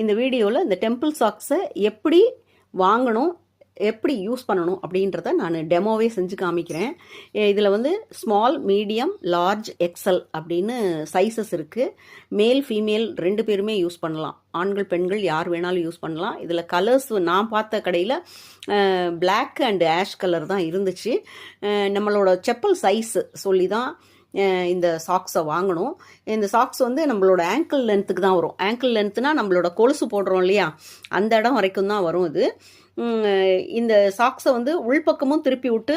இந்த வீடியோவில் இந்த டெம்பிள் சாக்ஸை எப்படி வாங்கணும் எப்படி யூஸ் பண்ணணும் அப்படின்றத நான் டெமோவே செஞ்சு காமிக்கிறேன். இதில் வந்து ஸ்மால் மீடியம் லார்ஜ் எக்ஸல் அப்படின்னு சைஸஸ் இருக்குது மேல் ஃபீமேல் ரெண்டு பேருமே யூஸ் பண்ணலாம். ஆண்கள் பெண்கள் யார் வேணாலும் யூஸ் பண்ணலாம். இதில் கலர்ஸ் நான் பார்த்த கடையில் பிளாக் அண்ட் ஆஷ் கலர் தான் இருந்துச்சு. நம்மளோட செப்பல் சைஸ் சொல்லி தான் இந்த சாக்ஸை வாங்கணும். இந்த சாக்ஸ் வந்து நம்மளோட ஆங்கிள் லென்த்துக்கு தான் வரும். ஆங்கிள் லென்த்துனா நம்மளோட கொலுசு போடுறோம் இல்லையா? அந்த இடம் வரைக்கும் தான் வரும் இது. இந்த சாக்ஸை வந்து உள்பக்கமும் திருப்பி விட்டு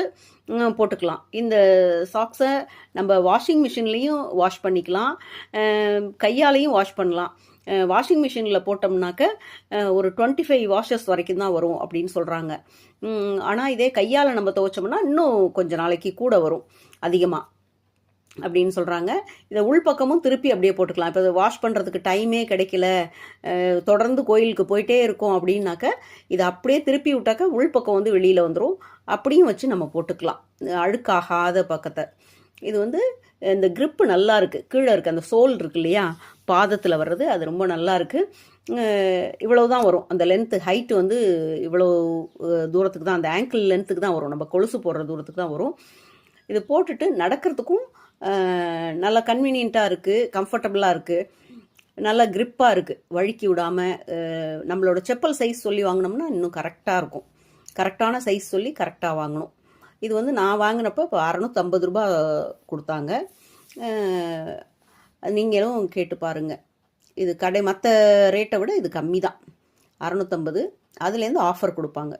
போட்டுக்கலாம். இந்த சாக்ஸை நம்ம வாஷிங் மிஷின்லேயும் வாஷ் பண்ணிக்கலாம். கையாலையும் வாஷ் பண்ணலாம். வாஷிங் மிஷினில் போட்டோம்னாக்க ஒரு டுவெண்ட்டி ஃபைவ் வாஷஸ் வரைக்கும் தான் வரும் அப்படின்னு சொல்கிறாங்க ஆனால் இதே கையால் நம்ம துவைச்சோம்னா இன்னும் கொஞ்சம் நாளைக்கு கூட வரும். அதிகமாக அப்படின்னு சொல்கிறாங்க இதை உள்பக்கமும் திருப்பி அப்படியே போட்டுக்கலாம். இப்போ வாஷ் பண்ணுறதுக்கு டைமே கிடைக்கல. தொடர்ந்து கோயிலுக்கு போயிட்டே இருக்கோம் அப்படின்னாக்க இதை அப்படியே திருப்பி விட்டாக்க உள்பக்கம் வந்து வெளியில் வந்துடும் அப்படியும் வச்சு நம்ம போட்டுக்கலாம். அழுக்காகாத பக்கத்தை. இது வந்து இந்த க்ரிப்பு நல்லா இருக்குது கீழே இருக்குது அந்த சோல் இருக்கு இல்லையா? பாதத்தில் வர்றது அது ரொம்ப நல்லா இருக்குது இவ்வளவு தான் வரும். அந்த லென்த்து ஹைட்டு வந்து இவ்வளோ தூரத்துக்கு தான் அந்த ஆங்கிள் லென்த்துக்கு தான் வரும். நம்ம கொலுசு போடுற தூரத்துக்கு தான் வரும். இது போட்டுட்டு நடக்கிறதுக்கும் நல்லா கன்வீனியண்ட்டாக இருக்குது கம்ஃபர்டபுளாக இருக்குது நல்லா கிரிப்பாக இருக்குது வழுக்கி விடாமல் நம்மளோட செப்பல் சைஸ் சொல்லி வாங்கினோம்னா இன்னும் கரெக்டாக இருக்கும். கரெக்டான சைஸ் சொல்லி கரெக்டாக வாங்கணும். இது வந்து நான் வாங்கினப்போ இப்போ அறநூற்றம்பது ரூபா கொடுத்தாங்க. நீங்களும் கேட்டு பாருங்கள் இது கடை மற்ற ரேட்டை விட இது கம்மி தான் அறநூற்றம்பது அதுலேருந்து ஆஃபர் கொடுப்பாங்க.